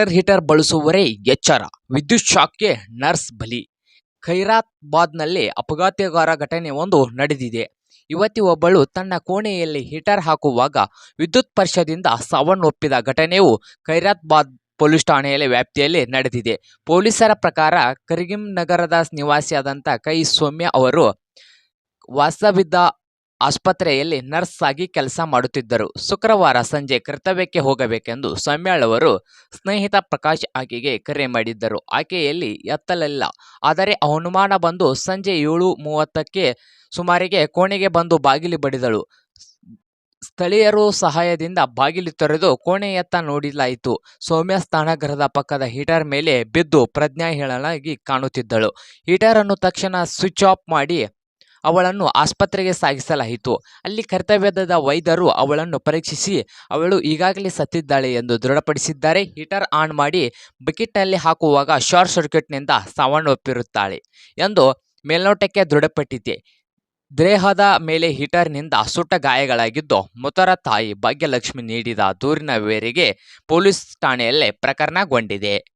Water heater ಬಳಸುವವರೇ ಎಚ್ಚರ. ವಿದ್ಯುತ್ ಶಾಕ್ಗೆ nurse ಬಲಿ. ಖೈರಾತ್ಬಾದ್ನಲ್ಲಿ ಅಪಘಾತಗಾರ ಘಟನೆ ಒಂದು ನಡೆದಿದೆ. ಯುವತಿ ಒಬ್ಬಳು ತನ್ನ ಕೋಣೆಯಲ್ಲಿ ಹೀಟರ್ ಹಾಕುವಾಗ ವಿದ್ಯುತ್ ಸ್ಪರ್ಶದಿಂದ ಸಾವನ್ನೊಪ್ಪಿದ ಘಟನೆಯು ಖೈರಾತ್ಬಾದ್ ಪೊಲೀಸ್ ಠಾಣೆಯಲ್ಲಿ ವ್ಯಾಪ್ತಿಯಲ್ಲಿ ನಡೆದಿದೆ. ಪೊಲೀಸರ ಪ್ರಕಾರ ಕರಿಗಿಂ ನಗರದ ನಿವಾಸಿಯಾದಂಥ ಕೈ ಸೌಮ್ಯ ಅವರು ವಾಸವಿದ್ದ ಆಸ್ಪತ್ರೆಯಲ್ಲಿ ನರ್ಸ್ ಆಗಿ ಕೆಲಸ ಮಾಡುತ್ತಿದ್ದರು. ಶುಕ್ರವಾರ ಸಂಜೆ ಕರ್ತವ್ಯಕ್ಕೆ ಹೋಗಬೇಕೆಂದು ಸೌಮ್ಯಾಳವರು ಸ್ನೇಹಿತ ಪ್ರಕಾಶ್ ಆಕೆಗೆ ಕರೆ ಮಾಡಿದ್ದರು. ಆಕೆಯಲ್ಲಿ ಎತ್ತಲಿಲ್ಲ. ಆದರೆ ಅನುಮಾನ ಬಂದು ಸಂಜೆ ಏಳು ಮೂವತ್ತಕ್ಕೆ ಸುಮಾರಿಗೆ ಕೋಣೆಗೆ ಬಂದು ಬಾಗಿಲು ಬಡಿದಳು. ಸ್ಥಳೀಯರು ಸಹಾಯದಿಂದ ಬಾಗಿಲು ತೊರೆದು ಕೋಣೆಯತ್ತ ನೋಡಲಾಯಿತು. ಸೌಮ್ಯ ಸ್ನಾನಗೃಹದ ಪಕ್ಕದ ಹೀಟರ್ ಮೇಲೆ ಬಿದ್ದು ಪ್ರಜ್ಞಾಹೀಳನಾಗಿ ಕಾಣುತ್ತಿದ್ದಳು. ಹೀಟರ್ ಅನ್ನು ತಕ್ಷಣ ಸ್ವಿಚ್ ಆಫ್ ಮಾಡಿ ಅವಳನ್ನು ಆಸ್ಪತ್ರೆಗೆ ಸಾಗಿಸಲಾಯಿತು. ಅಲ್ಲಿ ಕರ್ತವ್ಯದ ವೈದ್ಯರು ಅವಳನ್ನು ಪರೀಕ್ಷಿಸಿ, ಅವಳು ಈಗಾಗಲೇ ಸತ್ತಿದ್ದಾಳೆ ಎಂದು ದೃಢಪಡಿಸಿದ್ದಾರೆ. ಹೀಟರ್ ಆನ್ ಮಾಡಿ ಬಕೆಟ್ನಲ್ಲಿ ಹಾಕುವಾಗ ಶಾರ್ಟ್ ಸರ್ಕ್ಯೂಟ್ನಿಂದ ಸಾವನ್ನಪ್ಪಿರುತ್ತಾಳೆ ಎಂದು ಮೇಲ್ನೋಟಕ್ಕೆ ದೃಢಪಟ್ಟಿದೆ. ದೇಹದ ಮೇಲೆ ಹೀಟರ್ನಿಂದ ಸುಟ್ಟ ಗಾಯಗಳಾಗಿದ್ದು, ಮೃತರ ತಾಯಿ ಭಾಗ್ಯಲಕ್ಷ್ಮಿ ನೀಡಿದ ದೂರಿನ ಮೇರೆಗೆ ಪೊಲೀಸ್ ಠಾಣೆಯಲ್ಲೇ ಪ್ರಕರಣಗೊಂಡಿದೆ.